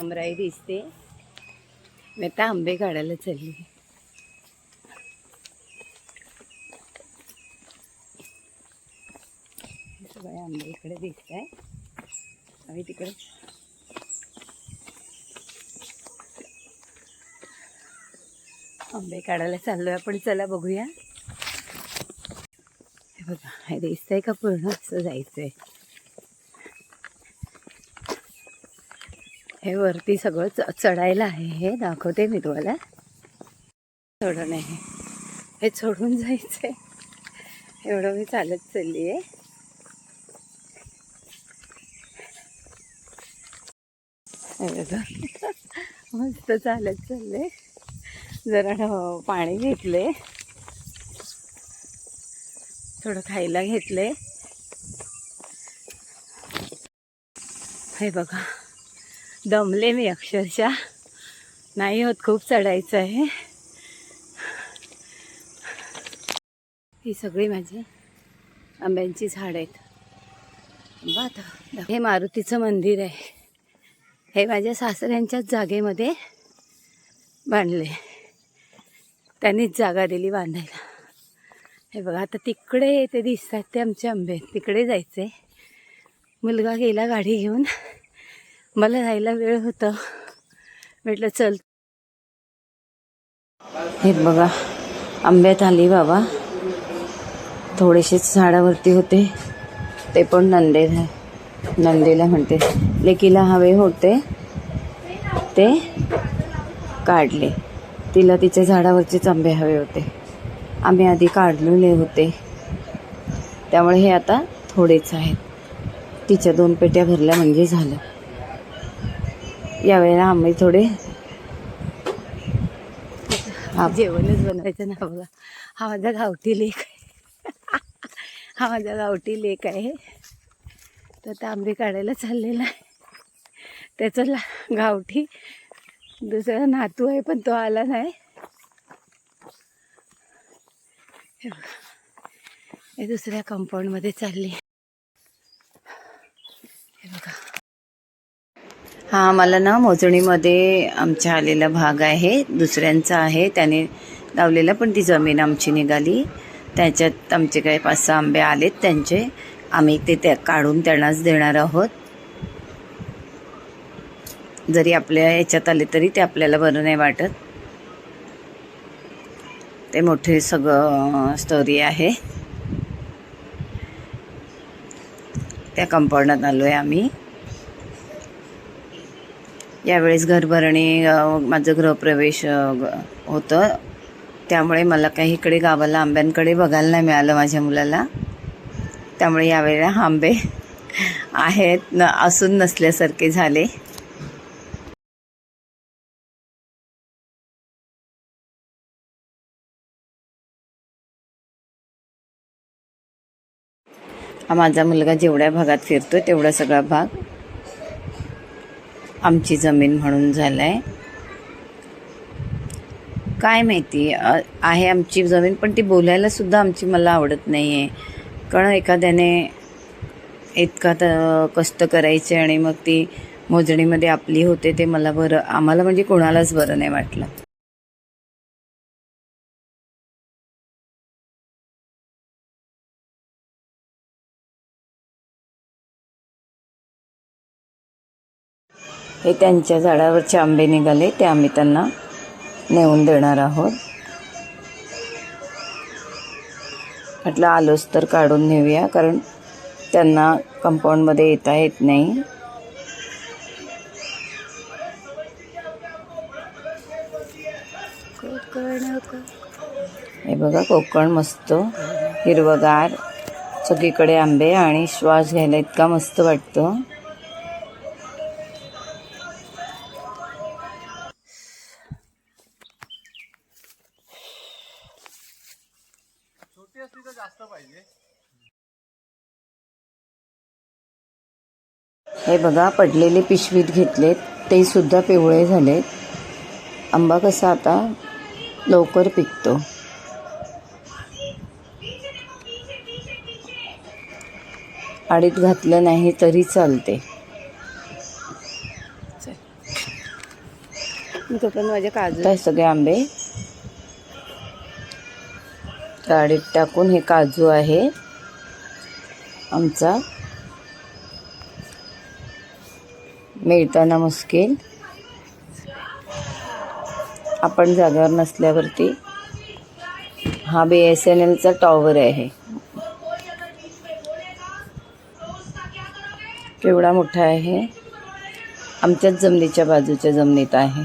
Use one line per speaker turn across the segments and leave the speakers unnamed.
अमराई दिसते. मी आता आंबे काढायला चालली. सगळे आंबे इकडे दिसत आहे आणि तिकडे. आंबे काढायला चाललोय आपण. चला बघूया. हे बघा हे दिसतंय का पूर्ण? असं जायचंय. हे वरती सगळं च- चढायला आहे. हे दाखवते मी तुम्हाला. चढण आहे. हे चढून जायचंय. एवढं मी चालत चालली आहे मस्त चालत चालले. जरा पाणी घेतले. थोडं खायला घेतले. हे बघा. दमले मी अक्षरशः. नाही होत खूप चढायचं आहे. ही सगळी माझी आंब्यांची झाड आहेत. बा आता हे मारुतीचं मंदिर आहे. हे माझ्या सासऱ्यांच्याच जागेमध्ये बांधले. त्यांनीच जागा दिली बांधायला. हे बघा आता तिकडे ते दिसतात ते आमचे आंबे. तिकडे जायचे मुलगा गेला गाडी घेऊन. मला जायला वेळ होतं. म्हटलं चल. हे बघा आंब्यात आली बाबा. थोडेसेच झाडावरती होते. ते पण नंदे नंदेला म्हणते. लेकीला हवे होते. ते काढले. तिला तिच्या झाडावरचेच आंबे हवे होते. आम्ही आधी काढलेले होते. त्यामुळे हे आता थोडेच आहेत. तिच्या दोन पेट्या भरल्या म्हणजे झालं. यावेळेला आम्ही थोडे जेवणच बनवायचं ना बघा हा माझा गावठी लेक आहे. हा माझा गावठी लेक आहे. तर त्या आंबे काढायला चाललेला आहे. त्याचं ला गावठी दुसरा नातू आहे पण तो आला नाही. हे दुसऱ्या कंपाऊंडमध्ये चालली हे बघा हा मला ना मोजणीमध्ये आमच्या आलेला भाग आहे. दुसऱ्यांचा आहे. त्याने लावलेला पण ती जमीन आमची निघाली. त्याच्यात आमचे काही पाच सहा आंबे आलेत त्यांचे. आम्ही ते त्या काढून त्यांनाच देणार आहोत. जरी आपल्या याच्यात आले तरी ते आपल्याला बरं नाही वाटत. ते मोठे सगळं स्टोरी आहे. त्या कंपाऊंडात आलो आहे आम्ही. यावेळेस घरभरणी माझं गृहप्रवेश होतं. त्यामुळे मला काही इकडे गावाला आंब्यांकडे बघायला नाही मिळालं माझ्या मुलाला. त्यामुळे यावेळेला आंबे आहेत न असून नसल्यासारखे झाले. हा माझा मुलगा जेवढ्या भागात फिरतो तेवढा सगळा भाग आमची जमीन म्हणून झालं आहे काय माहिती आहे आमची जमीन पण ती बोलायला सुद्धा आमची मला आवडत नाही आहे कारण एखाद्याने इतका तर कष्ट करायचे आणि मग ती मोजणीमध्ये आपली होते ते मला बरं आम्हाला म्हणजे कोणालाच बरं नाही वाटलं. हे त्यांच्या झाडावरचे आंबे निघाले ते आम्ही त्यांना नेऊन देणार आहोत. म्हटलं आलोच तर काढून नेऊया कारण त्यांना कंपाऊंडमध्ये येता येत नाही. हे बघा कोकण मस्त हिरवगार सगळीकडे आंबे आणि श्वास घ्यायला इतका मस्त वाटतं. हे बघा पडलेले पिशवीत घेतलेत. ते सुद्धा पिवळे झालेत. आंबा कसा आता? लवकर पिकतो. आडीत घातलं नाही तरी चालते. माझे काजू.
सगळे आंबे. गाडीत टाकून हे काजू आहे. आमचा मिळताना मुश्किल. आपण जागेवर नसल्यावरती हा बी एस एन एलचा टॉवर आहे. केवढा मोठा आहे? आमच्याच जमिनीच्या बाजूच्या जमिनीत आहे.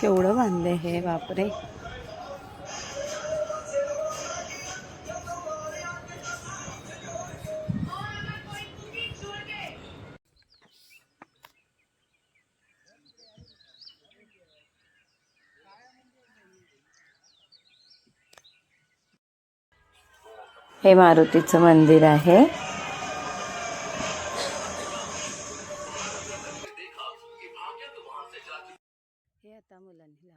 केवढं बांधलं हे? बापरे.
हे मारुतीचं मंदिर आहे.
हे आता मुलांनी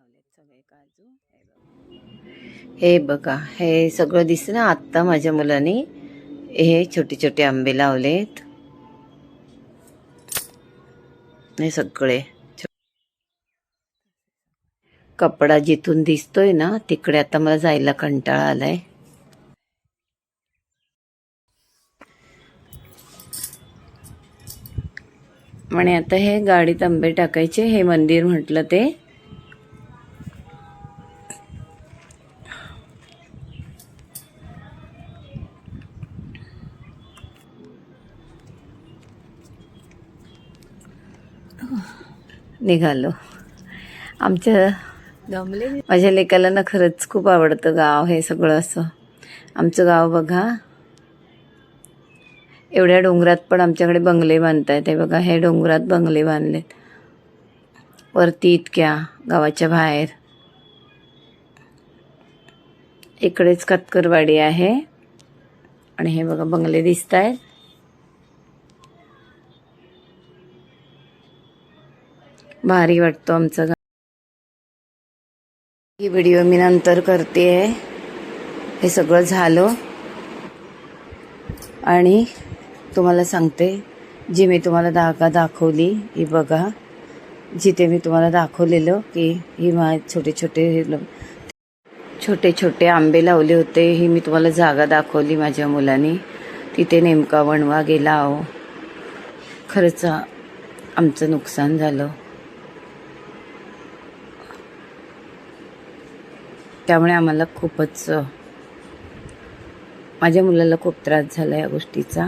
हे बघा.
हे सगळं दिसतं ना आत्ता माझ्या मुलांनी. हे छोटे छोटे आंबे लावलेत. हे सगळे. कपडा जिथून दिसतोय ना तिकडे आता मला जायला कंटाळा आलाय. म्हणे आता हे गाडीत आंबे टाकायचे हे मंदिर म्हटलं ते. निघालो. आमच्या. माझ्या लेकाला ना खरंच खूप आवडतं गाव हे सगळं असं. आमचं गाव बघा. एवढ्या डोंगरात पण आमच्याकडे बंगले बांधतायत. हे बघा हे डोंगरात बंगले बांधलेत. वरती इतक्या गावाच्या बाहेर. इकडेच कतकरवाडी आहे. आणि हे बघा बंगले दिसत आहेत भारी वाटतो आमचं गाव. ही व्हिडिओ मी नंतर करते हे सगळं झालं. आणि तुम्हाला सांगते जी मी तुम्हाला जागा दाखवली ही बघा. जिथे मी तुम्हाला दाखवलेलं की ही मा छोटे छोटे छोटे छोटे आंबे लावले होते ही मी तुम्हाला जागा दाखवली माझ्या मुलांनी. तिथे नेमका वणवा गेला अहो. खरंच आमचं नुकसान झालं. त्यामुळे आम्हाला खूपच माझ्या मुलाला खूप त्रास झाला या गोष्टीचा.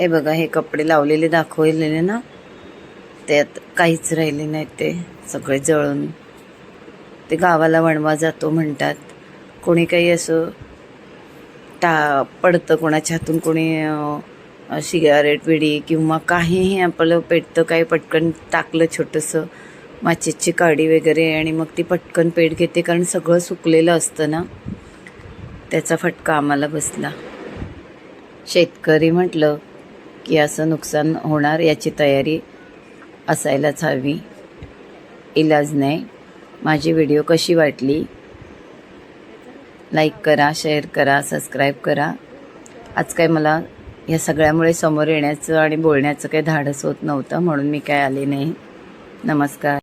हे बघा हे कपडे लावलेले दाखवलेले ना त्यात काहीच राहिले नाहीत ते सगळे जळून. ते गावाला वणवा जातो म्हणतात. कोणी काही असं टा पडतं कोणाच्या हातून कोणी सिगारेट विडी किंवा काहीही आपलं पेटतं काही पटकन टाकलं छोटंसं माचीची काडी वगैरे आणि मग ती पटकन पेट घेते कारण सगळं सुकलेलं असतं ना. त्याचा फटका आम्हाला बसला. शेतकरी म्हटलं की असं नुकसान होणार याची तयारी असायलाच हवी. इलाज नाही. माझी व्हिडिओ कशी वाटली? लाईक करा शेअर करा सबस्क्राईब करा. आज काय मला या सगळ्यामुळे समोर येण्याचं आणि बोलण्याचं काही धाडस होत नव्हतं म्हणून मी काय आले नाही. नमस्कार.